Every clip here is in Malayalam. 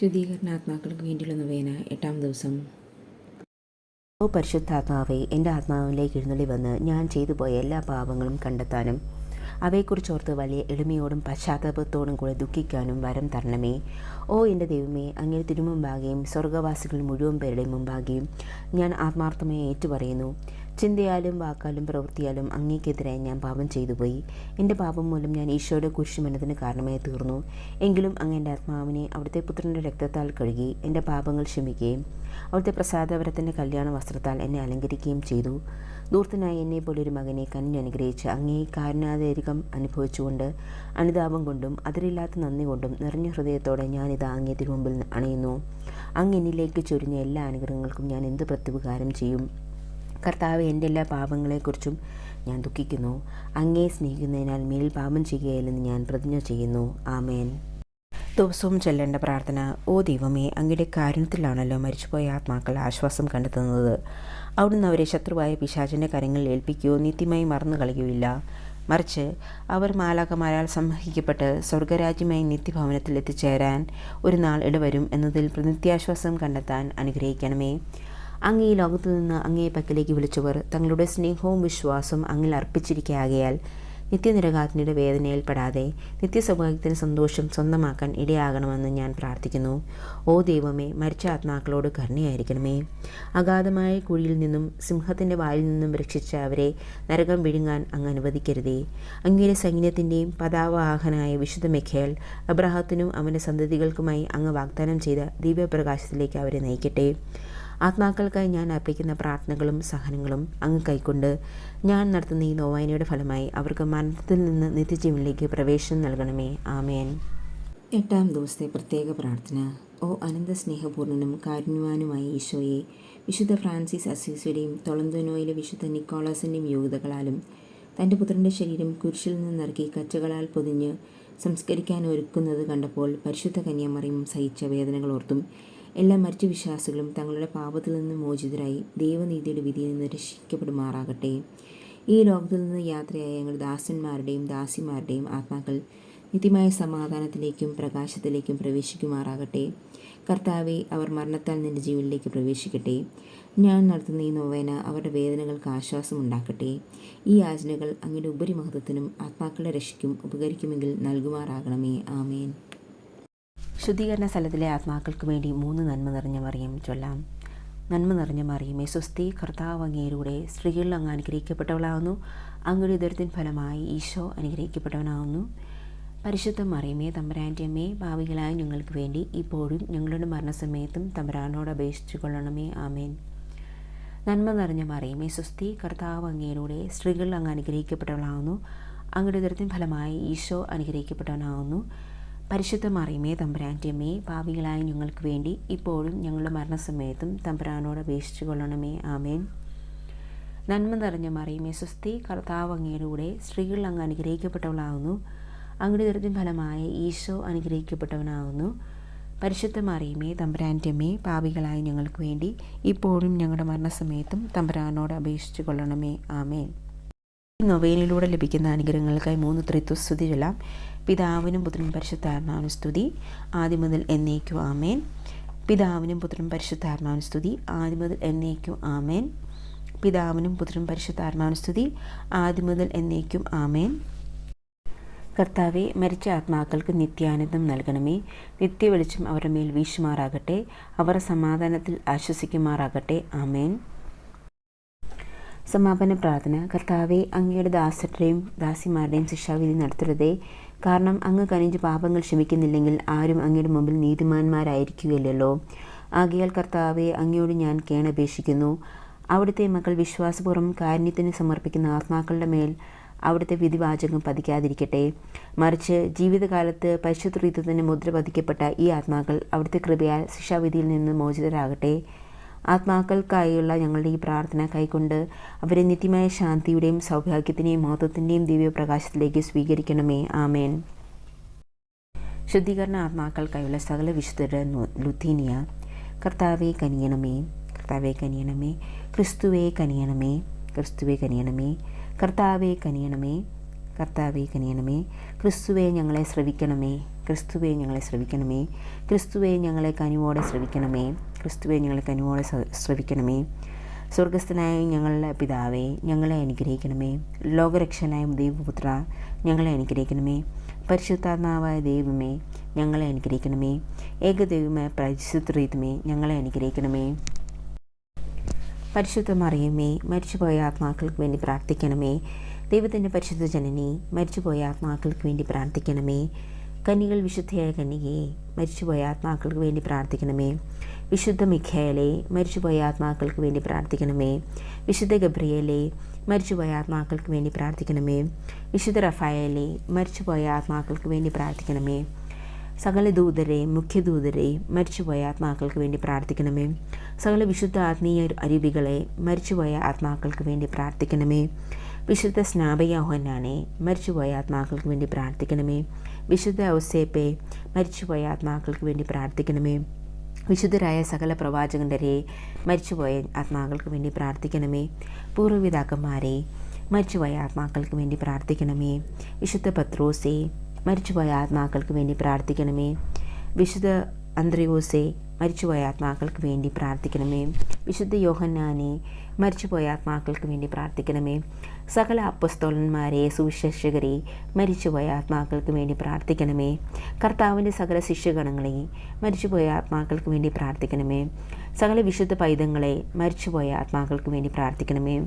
ശുദ്ധീകരണാത്മാക്കൾക്ക് വേണ്ടിയുള്ള നൊവേന എട്ടാം ദിവസം. ഓ പരിശുദ്ധാത്മാവെ എന്റെ ആത്മാവിലേക്ക് എഴുന്നള്ളി വന്ന് ഞാൻ ചെയ്തു പോയ എല്ലാ പാപങ്ങളും കണ്ടെത്താനും അവയെക്കുറിച്ചോർത്ത് വലിയ എളിമയോടും പശ്ചാത്താപത്തോടും കൂടെ ദുഃഖിക്കാനും വരം തരണമേ. ഓ എന്റെ ദൈവമേ അങ്ങനെ തിരുമുമ്പാകെയും സ്വർഗവാസികൾ മുഴുവൻ പേരുടെയും മുമ്പാകെയും ഞാൻ ആത്മാർത്ഥമായി ഏറ്റുപറയുന്നു. ചിന്തയാലും വാക്കാലും പ്രവൃത്തിയാലും അങ്ങേക്കെതിരായി ഞാൻ പാപം ചെയ്തു പോയി. എന്റെ പാപം മൂലം ഞാൻ ഈശോയുടെ കുരിശുമനത്തിന് കാരണമായി തീർന്നു. എങ്കിലും അങ്ങ് എന്റെ ആത്മാവിനെ അവിടുത്തെ പുത്രന്റെ രക്തത്താൽ കഴുകി എന്റെ പാപങ്ങൾ ക്ഷമിക്കുകയും അവിടുത്തെ പ്രസാദവരത്തിന്റെ കല്യാണ വസ്ത്രത്താൽ എന്നെ അലങ്കരിക്കുകയും ചെയ്തു. ദൂർത്തനായി എന്നെ പോലൊരു മകനെ കനിഞ്ഞ് അനുഗ്രഹിച്ച് അങ്ങേ കാരണാതരികം അനുഭവിച്ചുകൊണ്ട് അനുതാപം കൊണ്ടും അതിരില്ലാത്ത നന്ദി കൊണ്ടും നിറഞ്ഞ ഹൃദയത്തോടെ ഞാനിത് അങ്ങേ തിരുമുമ്പിൽ അണയുന്നു. അങ്ങ് എന്നിലേക്ക് ചൊരിഞ്ഞ എല്ലാ അനുഗ്രഹങ്ങൾക്കും ഞാൻ എന്ത് പ്രത്യുപകാരം ചെയ്യും? കർത്താവ് എന്റെ എല്ലാ പാപങ്ങളെക്കുറിച്ചും ഞാൻ ദുഃഖിക്കുന്നു. അങ്ങേ സ്നേഹിക്കുന്നതിനാൽ മേൽ പാപം ചെയ്യുകയില്ലെന്ന് ഞാൻ പ്രതിജ്ഞ ചെയ്യുന്നു. ആമേൻ. ദിവസവും ചെല്ലേണ്ട പ്രാർത്ഥന ഓ ദൈവമേ അങ്ങയുടെ കാരുണ്യത്തിലാണല്ലോ മരിച്ചുപോയ ആത്മാക്കൾ ആശ്വാസം കണ്ടെത്തുന്നത്. അവിടുന്ന് അവരെ ശത്രുവായ പിശാചിന്റെ കരങ്ങളിൽ ഏൽപ്പിക്കുകയോ നിത്യമായി മറന്നു കളയുകയില്ല മറിച്ച് അവർ മാലാകമാരാൽ സംഹിക്കപ്പെട്ട് സ്വർഗരാജ്യമായി നിത്യഭവനത്തിൽ എത്തിച്ചേരാൻ ഒരു നാൾ ഇടവരും എന്നതിൽ നിത്യാശ്വാസം കണ്ടെത്താൻ അനുഗ്രഹിക്കണമേ. അങ്ങ് ഈ ലോകത്തു നിന്ന് അങ്ങേ പക്കലേക്ക് വിളിച്ചവർ തങ്ങളുടെ സ്നേഹവും വിശ്വാസവും അങ്ങിൽ അർപ്പിച്ചിരിക്കാകയാൽ വേദനയിൽ വേദനയിൽപ്പെടാതെ നിത്യസൗഭാഗ്യത്തിന് സന്തോഷം സ്വന്തമാക്കാൻ ഇടയാകണമെന്ന് ഞാൻ പ്രാർത്ഥിക്കുന്നു. ഓ ദൈവമേ മരിച്ച ആത്മാക്കളോട് കരുണയായിരിക്കണമേ. അഗാധമായ കുഴിയിൽ നിന്നും സിംഹത്തിന്റെ വായിൽ നിന്നും രക്ഷിച്ച അവരെ നരകം വിഴുങ്ങാൻ അങ്ങ് അനുവദിക്കരുതേ. അങ്ങയുടെ സൈന്യത്തിന്റെയും പതാവാഹനായ വിശുദ്ധ മെഖേൽ അബ്രഹത്തിനും അവന്റെ സന്തതികൾക്കുമായി അങ്ങ് വാഗ്ദാനം ചെയ്ത ദിവ്യപ്രകാശത്തിലേക്ക് അവരെ നയിക്കട്ടെ. ആത്മാക്കൾക്കായി ഞാൻ അർപ്പിക്കുന്ന പ്രാർത്ഥനകളും സഹനങ്ങളും അങ്ങ് കൈക്കൊണ്ട് ഞാൻ നടത്തുന്ന ഈ നോവായനയുടെ ഫലമായി അവർക്ക് മരണത്തിൽ നിന്ന് നിത്യജീവനിലേക്ക് പ്രവേശനം നൽകണമേ. ആമേൻ. എട്ടാം ദിവസത്തെ പ്രത്യേക പ്രാർത്ഥന. ഓ അനന്ത സ്നേഹപൂർണനും കാരുണ്യവാനുമായ ഈശോയെ വിശുദ്ധ ഫ്രാൻസിസ് അസീസയുടെയും തൊളന്തോനോയിലെ വിശുദ്ധ നിക്കോളാസിന്റെയും യോഗ്യതകളാലും തന്റെ പുത്രന്റെ ശരീരം കുരിശിൽ നിന്നിറക്കി കച്ചകളാൽ പൊതിഞ്ഞ് സംസ്കരിക്കാൻ ഒരുക്കുന്നത് കണ്ടപ്പോൾ പരിശുദ്ധ കന്യാമറിയും സഹിച്ച വേദനകൾ ഓർത്തും എല്ലാ മരിച്ച വിശ്വാസികളും തങ്ങളുടെ പാപത്തിൽ നിന്ന് മോചിതരായി ദൈവനീതിയുടെ വിധിയിൽ നിന്ന് രക്ഷിക്കപ്പെടുമാറാകട്ടെ. ഈ ലോകത്തിൽ നിന്ന് യാത്രയായ ഞങ്ങൾ ദാസന്മാരുടെയും ദാസിമാരുടെയും ആത്മാക്കൾ നിത്യമായ സമാധാനത്തിലേക്കും പ്രകാശത്തിലേക്കും പ്രവേശിക്കുമാറാകട്ടെ. കർത്താവെ അവർ മരണത്താൽ നിന്റെ ജീവനിലേക്ക് പ്രവേശിക്കട്ടെ. ഞാൻ നടത്തുന്ന ഈ നോവേന അവരുടെ വേദനകൾക്ക് ആശ്വാസം ഉണ്ടാക്കട്ടെ. ഈ യാചനകൾ അങ്ങയുടെ ഉപരിമഹത്വത്തിനും ആത്മാക്കളുടെ രക്ഷയ്ക്കും ഉപകരിക്കുമെങ്കിൽ നൽകുമാറാകണമേ. ആമേൻ. ശുദ്ധീകരണ സ്ഥലത്തിലെ ആത്മാക്കൾക്ക് വേണ്ടി മൂന്ന് നന്മ നിറഞ്ഞ മറിയം ചൊല്ലാം. നന്മ നിറഞ്ഞ മറിയമേ സ്വസ്തി കർത്താവ് അങ്ങയിലൂടെ സ്ത്രീകളിൽ അങ്ങ് അനുഗ്രഹിക്കപ്പെട്ടവളാകുന്നു അങ്ങയുടെ ഉദരത്തിൻ ഫലമായി ഈശോ അനുഗ്രഹിക്കപ്പെട്ടവനാകുന്നു പരിശുദ്ധ മറിയമേ തമ്പരാന്റെ ഭാവികളായ ഞങ്ങൾക്ക് വേണ്ടി ഇപ്പോഴും ഞങ്ങളുടെ മരണസമയത്തും തമ്പരാനോട് അപേക്ഷിച്ചു കൊള്ളണമേ ആമേൻ. നന്മ നിറഞ്ഞ മറിയമേ സ്വസ്തി കർത്താവ് അങ്ങയിലൂടെ സ്ത്രീകളിൽ അങ്ങ് അനുഗ്രഹിക്കപ്പെട്ടവളാകുന്നു അങ്ങയുടെ ഉദരത്തിൻ ഫലമായി ഈശോ അനുഗ്രഹിക്കപ്പെട്ടവനാകുന്നു പരിശുദ്ധ മറിയമേ തമ്പുരാന്റെ മേ പാപികളായ ഞങ്ങൾക്ക് വേണ്ടി ഇപ്പോഴും ഞങ്ങളുടെ മരണസമയത്തും തമ്പുരാനോട് അപേക്ഷിച്ചു കൊള്ളണമേ. ആമേൻ. നന്മ നിറഞ്ഞ മറിയമേ സ്വസ്തി കർത്താവ് അങ്ങയുടെ സ്ത്രീകൾ അങ്ങ് അനുഗ്രഹിക്കപ്പെട്ടവളാകുന്നു അങ്ങയുടെ ദുരിതം ഫലമായ ഈശോ അനുഗ്രഹിക്കപ്പെട്ടവനാകുന്നു പരിശുദ്ധ മറിയമേ തമ്പുരാന്റെ മേ പാപികളായ ഞങ്ങൾക്ക് വേണ്ടി ഇപ്പോഴും ഞങ്ങളുടെ മരണസമയത്തും തമ്പുരാനോട് അപേക്ഷിച്ചു കൊള്ളണമേ. ആമേൻ. ഈ നൊവേനയിലൂടെ ലഭിക്കുന്ന അനുഗ്രഹങ്ങൾക്കായി മൂന്ന് ത്രിത്വസ്തുതി ചൊല്ലാം പിതാവിനും പുത്രനും പരിശുദ്ധാത്മാവിനും സ്തുതി. ആദ്യം മുതൽ എന്നേക്കും ആമേൻ. പിതാവിനും പുത്രനും പരിശുദ്ധാത്മാവിനും സ്തുതി. ആദ്യം മുതൽ എന്നേക്കും ആമേൻ. പിതാവിനും പുത്രനും പരിശുദ്ധാത്മാവിനും സ്തുതി. ആദ്യം മുതൽ എന്നേക്കും ആമേൻ. കർത്താവെ മരിച്ച ആത്മാക്കൾക്ക് നിത്യാനന്ദം നൽകണമേ. നിത്യ വെളിച്ചം അവരുടെ മേൽ വീശുമാറാകട്ടെ. അവർ സമാധാനത്തിൽ ആശ്വസിക്കുമാറാകട്ടെ. ആമേൻ. സമാപന പ്രാർത്ഥന. കർത്താവെ അങ്ങയുടെ ദാസരുടെയും ദാസിമാരുടെയും ശിക്ഷാവിധി നടത്തരുതേ. കാരണം അങ്ങ് കനിഞ്ഞ് പാപങ്ങൾ ക്ഷമിക്കുന്നില്ലെങ്കിൽ ആരും അങ്ങയുടെ മുമ്പിൽ നീതിമാന്മാരായിരിക്കുകയില്ലല്ലോ. ആകയാൽ കർത്താവെ അങ്ങയോട് ഞാൻ കേണപേക്ഷിക്കുന്നു. അവിടുത്തെ മക്കൾ വിശ്വാസപൂർവം കാരുണ്യത്തിന് സമർപ്പിക്കുന്ന ആത്മാക്കളുടെ മേൽ അവിടുത്തെ വിധിവാചകം പതിക്കാതിരിക്കട്ടെ. മറിച്ച് ജീവിതകാലത്ത് പരിശുദ്ധ മുദ്ര പതിക്കപ്പെട്ട ഈ ആത്മാക്കൾ അവിടുത്തെ കൃപയാൽ ശിക്ഷാവിധിയിൽ നിന്ന് മോചിതരാകട്ടെ. ആത്മാക്കൾക്കായുള്ള ഞങ്ങളുടെ ഈ പ്രാർത്ഥന കൈക്കൊണ്ട് അവരെ നിത്യമായ ശാന്തിയുടെയും സൗഭാഗ്യത്തിന്റെയും മഹത്വത്തിന്റെയും ദിവ്യപ്രകാശത്തിലേക്ക് സ്വീകരിക്കണമേ. ആമേൻ. ശുദ്ധീകരണ ആത്മാക്കൾക്കായുള്ള സകല വിശുദ്ധരുടെ ലുത്തീനിയ കർത്താവെ കനിയണമേ കർത്താവെ കനിയണമേ ക്രിസ്തുവെ കനിയണമേ ക്രിസ്തുവെ കനിയണമേ കർത്താവെ കനിയണമേ കർത്താവെ കനിയണമേ ക്രിസ്തുവെ ഞങ്ങളെ ശ്രവിക്കണമേ. ക്രിസ്തുവെ ഞങ്ങളെ ശ്രവിക്കണമേ. ക്രിസ്തുവെ ഞങ്ങളെ കനിവോടെ ശ്രവിക്കണമേ. ക്രിസ്തുവെ ഞങ്ങളെ കനിവോടെ ശ്ര- ശ്രവിക്കണമേ. സ്വർഗസ്ഥനായ ഞങ്ങളുടെ പിതാവേ ഞങ്ങളെ അനുഗ്രഹിക്കണമേ. ലോകരക്ഷനായ ദൈവപുത്ര ഞങ്ങളെ അനുഗ്രഹിക്കണമേ. പരിശുദ്ധാത്മാവായ ദൈവമേ ഞങ്ങളെ അനുഗ്രഹിക്കണമേ. ഏകദൈവമായ പരിശുദ്ധരീതമേ ഞങ്ങളെ അനുഗ്രഹിക്കണമേ. പരിശുദ്ധമറിയമേ മരിച്ചുപോയ ആത്മാക്കൾക്ക് വേണ്ടി പ്രാർത്ഥിക്കണമേ. ദൈവത്തിന്റെ പരിശുദ്ധ ജനനി മരിച്ചുപോയ ആത്മാക്കൾക്ക് വേണ്ടി പ്രാർത്ഥിക്കണമേ. കന്യകൾ വിശുദ്ധയായ കന്നികയെ മരിച്ചുപോയ ആത്മാക്കൾക്ക് വേണ്ടി പ്രാർത്ഥിക്കണമേ. വിശുദ്ധ മിഖേലെ മരിച്ചുപോയ ആത്മാക്കൾക്ക് വേണ്ടി പ്രാർത്ഥിക്കണമേ. വിശുദ്ധ ഗബ്രിയലെ മരിച്ചുപോയ ആത്മാക്കൾക്ക് വേണ്ടി പ്രാർത്ഥിക്കണമേ. വിശുദ്ധ റഫായലെ മരിച്ചുപോയ ആത്മാക്കൾക്ക് വേണ്ടി പ്രാർത്ഥിക്കണമേ. സകല ദൂതരെ മുഖ്യദൂതരെ മരിച്ചുപോയ ആത്മാക്കൾക്ക് വേണ്ടി പ്രാർത്ഥിക്കണമേ. സകല വിശുദ്ധ ആത്മീയ അരുവികളെ മരിച്ചുപോയ ആത്മാക്കൾക്ക് വേണ്ടി പ്രാർത്ഥിക്കണമേ. വിശുദ്ധ സ്നാപയോഹനാനെ മരിച്ചുപോയ ആത്മാക്കൾക്ക് വേണ്ടി പ്രാർത്ഥിക്കണമേ. വിശുദ്ധ ഔസേപ്പെ മരിച്ചുപോയ ആത്മാക്കൾക്ക് വേണ്ടി പ്രാർത്ഥിക്കണമേ. വിശുദ്ധരായ സകല പ്രവാചകന്റെ മരിച്ചുപോയ ആത്മാക്കൾക്ക് വേണ്ടി പ്രാർത്ഥിക്കണമേ. പൂർവപിതാക്കന്മാരെ മരിച്ചുപോയ ആത്മാക്കൾക്ക് വേണ്ടി പ്രാർത്ഥിക്കണമേ. വിശുദ്ധ പത്രോസെ മരിച്ചുപോയ ആത്മാക്കൾക്ക് വേണ്ടി പ്രാർത്ഥിക്കണമേ. വിശുദ്ധ അന്ത്രയോസെ മരിച്ചുപോയ ആത്മാക്കൾക്ക് വേണ്ടി പ്രാർത്ഥിക്കണമേ. വിശുദ്ധ യോഹന്നാനെ മരിച്ചുപോയ ആത്മാക്കൾക്ക് വേണ്ടി പ്രാർത്ഥിക്കണമേ. സകല അപ്പസ്തോലന്മാരെ സുവിശേഷകരെ മരിച്ചുപോയ ആത്മാക്കൾക്ക് വേണ്ടി പ്രാർത്ഥിക്കണമേ. കർത്താവിന്റെ സകല ശിഷ്യഗണങ്ങളെ മരിച്ചുപോയ ആത്മാക്കൾക്ക് വേണ്ടി പ്രാർത്ഥിക്കണമേ. സകല വിശുദ്ധ പൈതങ്ങളെ മരിച്ചുപോയ ആത്മാക്കൾക്ക് വേണ്ടി പ്രാർത്ഥിക്കണമേ.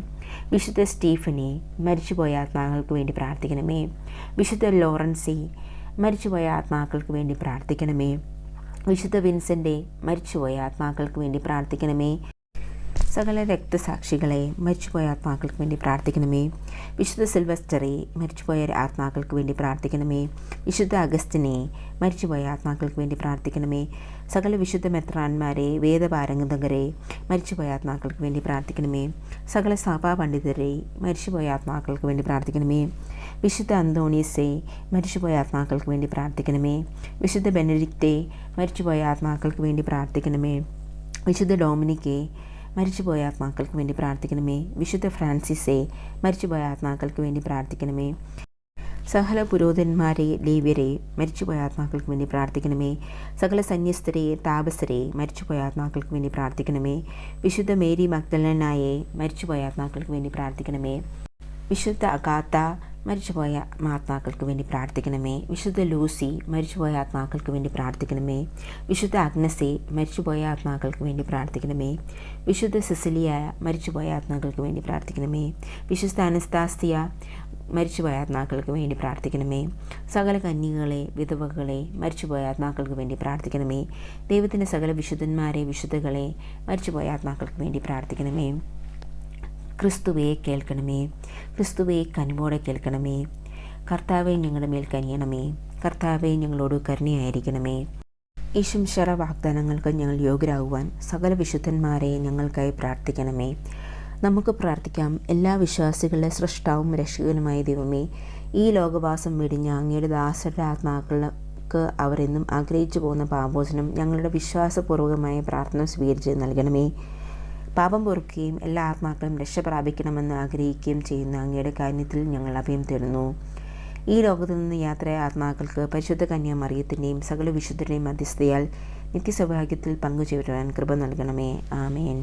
വിശുദ്ധ സ്റ്റീഫനെ മരിച്ചുപോയ ആത്മാക്കൾക്ക് വേണ്ടി പ്രാർത്ഥിക്കണമേ. വിശുദ്ധ ലോറൻസി മരിച്ചുപോയ ആത്മാക്കൾക്ക് വേണ്ടി പ്രാർത്ഥിക്കണമേ. വിശുദ്ധ വിൻസെന്റെ മരിച്ചുപോയ ആത്മാക്കൾക്ക് വേണ്ടി പ്രാർത്ഥിക്കണമേ. സകല രക്തസാക്ഷികളെ മരിച്ചുപോയ ആത്മാക്കൾക്ക് വേണ്ടി പ്രാർത്ഥിക്കണമേ. വിശുദ്ധ സിൽവസ്റ്ററെ മരിച്ചുപോയ ആത്മാക്കൾക്ക് വേണ്ടി പ്രാർത്ഥിക്കണമേ. വിശുദ്ധ അഗസ്റ്റിനെ മരിച്ചുപോയ ആത്മാക്കൾക്ക് വേണ്ടി പ്രാർത്ഥിക്കണമേ. സകല വിശുദ്ധ മെത്രാന്മാരെ വേദപാരംഗതകരെ മരിച്ചുപോയ ആത്മാക്കൾക്ക് വേണ്ടി പ്രാർത്ഥിക്കണമേ. സകല സഭാ പണ്ഡിതരെ മരിച്ചുപോയ ആത്മാക്കൾക്ക് വേണ്ടി പ്രാർത്ഥിക്കണമേ. വിശുദ്ധ അന്തോണീസെ മരിച്ചുപോയ ആത്മാക്കൾക്ക് വേണ്ടി പ്രാർത്ഥിക്കണമേ. വിശുദ്ധ ബെനഡിക്റ്റെ മരിച്ചുപോയ ആത്മാക്കൾക്ക് വേണ്ടി പ്രാർത്ഥിക്കണമേ. വിശുദ്ധ ഡോമിനിക്കെ മരിച്ചുപോയ ആത്മാക്കൾക്ക് വേണ്ടി പ്രാർത്ഥിക്കണമേ. വിശുദ്ധ ഫ്രാൻസിസെ മരിച്ചുപോയ ആത്മാക്കൾക്ക് വേണ്ടി പ്രാർത്ഥിക്കണമേ. സകല പുരോധന്മാരെ ലേവ്യരെ മരിച്ചുപോയ ആത്മാക്കൾക്ക് വേണ്ടി പ്രാർത്ഥിക്കണമേ. സകല സന്യസ്തരെ താപസരെ മരിച്ചുപോയ ആത്മാക്കൾക്ക് വേണ്ടി പ്രാർത്ഥിക്കണമേ. വിശുദ്ധ മേരി മഗ്ദലനായെ മരിച്ചുപോയ ആത്മാക്കൾക്ക് വേണ്ടി പ്രാർത്ഥിക്കണമേ. വിശുദ്ധ അഗാത്ത മരിച്ചുപോയ ആത്മാക്കൾക്ക് വേണ്ടി പ്രാർത്ഥിക്കണമേ. വിശുദ്ധ ലൂസി മരിച്ചുപോയ ആത്മാക്കൾക്ക് വേണ്ടി പ്രാർത്ഥിക്കണമേ. വിശുദ്ധ അഗ്നസെ മരിച്ചുപോയ ആത്മാക്കൾക്ക് വേണ്ടി പ്രാർത്ഥിക്കണമേ. വിശുദ്ധ സിസിലിയ മരിച്ചുപോയ ആത്മാക്കൾക്ക് വേണ്ടി പ്രാർത്ഥിക്കണമേ. വിശുദ്ധ അനസ്താസ്തിയ മരിച്ചുപോയ ആത്മാക്കൾക്ക് വേണ്ടി പ്രാർത്ഥിക്കണമേ. സകല കന്യകളെ വിധവകളെ മരിച്ചുപോയ ആത്മാക്കൾക്ക് വേണ്ടി പ്രാർത്ഥിക്കണമേ. ദൈവത്തിന്റെ സകല വിശുദ്ധന്മാരെ വിശുദ്ധകളെ മരിച്ചുപോയ ആത്മാക്കൾക്ക് വേണ്ടി പ്രാർത്ഥിക്കണമേ. ക്രിസ്തുവെ കേൾക്കണമേ. ക്രിസ്തുവേ കനിവോടെ കേൾക്കണമേ. കർത്താവെ ഞങ്ങളുടെ മേൽ കനിയണമേ. കർത്താവെ ഞങ്ങളോട് കരുണയായിരിക്കണമേ. ഈശംശറ വാഗ്ദാനങ്ങൾക്ക് ഞങ്ങൾ യോഗ്യരാകുവാൻ സകല വിശുദ്ധന്മാരെ ഞങ്ങൾക്കായി പ്രാർത്ഥിക്കണമേ. നമുക്ക് പ്രാർത്ഥിക്കാം. എല്ലാ വിശ്വാസികളുടെ സൃഷ്ടാവും രക്ഷകനുമായ ദൈവമേ ഈ ലോകവാസം വെടിഞ്ഞ അങ്ങയുടെ ദാസരുടെ ആത്മാക്കൾക്ക് അവർ എന്നും ആഗ്രഹിച്ചു പോകുന്ന പാപോചനം ഞങ്ങളുടെ വിശ്വാസപൂർവകമായ പ്രാർത്ഥന സ്വീകരിച്ച് നൽകണമേ. പാപം പൊറുക്കുകയും എല്ലാ ആത്മാക്കളും രക്ഷ പ്രാപിക്കണമെന്ന് ആഗ്രഹിക്കുകയും ചെയ്യുന്ന അങ്ങയുടെ കാര്യത്തിൽ ഞങ്ങൾ അഭയം തേടുന്നു. ഈ ലോകത്തു നിന്ന് യാത്രയായ ആത്മാക്കൾക്ക് പരിശുദ്ധ കന്യാ മറിയത്തിന്റെയും സകല വിശുദ്ധരുടെയും മധ്യസ്ഥയാൽ നിത്യസൗഭാഗ്യത്തിൽ പങ്കുചേരുവാൻ കൃപ നൽകണമേ. ആമേൻ.